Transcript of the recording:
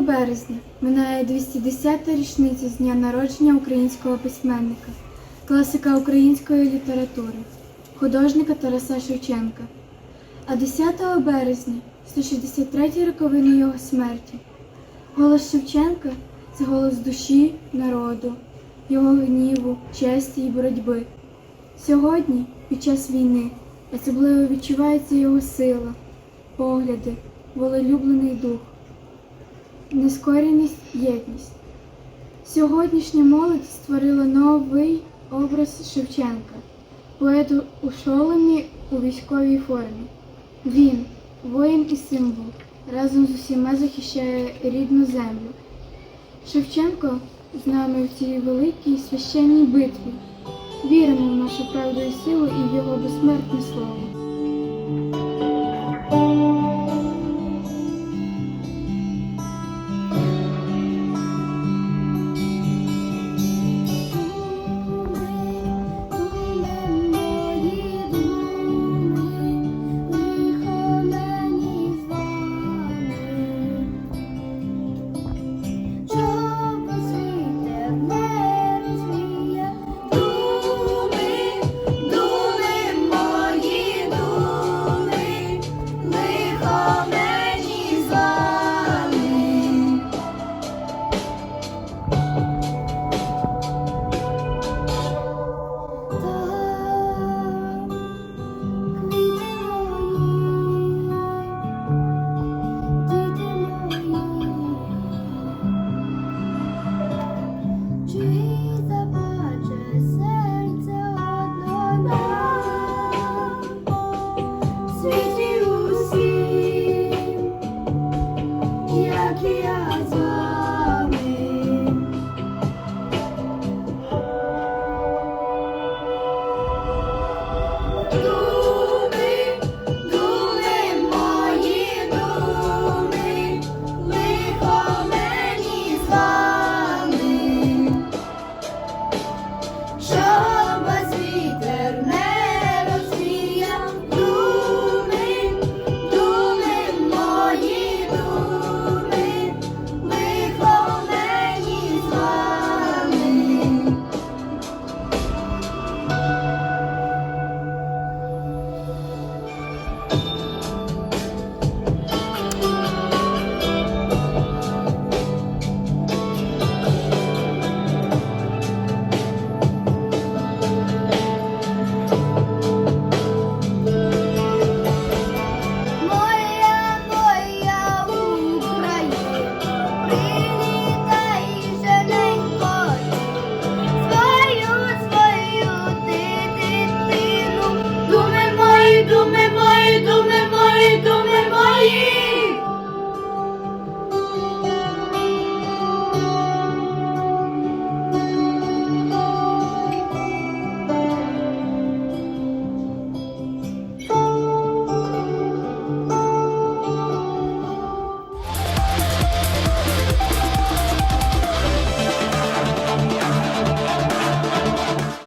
березня минає 210-та річниця з дня народження українського письменника, класика української літератури, художника Тараса Шевченка. А 10 березня 163 роковини його смерті. Голос Шевченка це голос душі народу, його гніву, честі і боротьби. Сьогодні, під час війни, особливо відчувається його сила, погляди, волелюблений дух, нескореність, єдність. Сьогоднішня молодь створила новий образ Шевченка, поету у шоломі у військовій формі. Він, воїн і символ, разом з усіма захищає рідну землю. Шевченко з нами в цій великій священній битві. Віримо в нашу правду і силу і в його безсмертне слово. Kia, kia, Мої думи мої.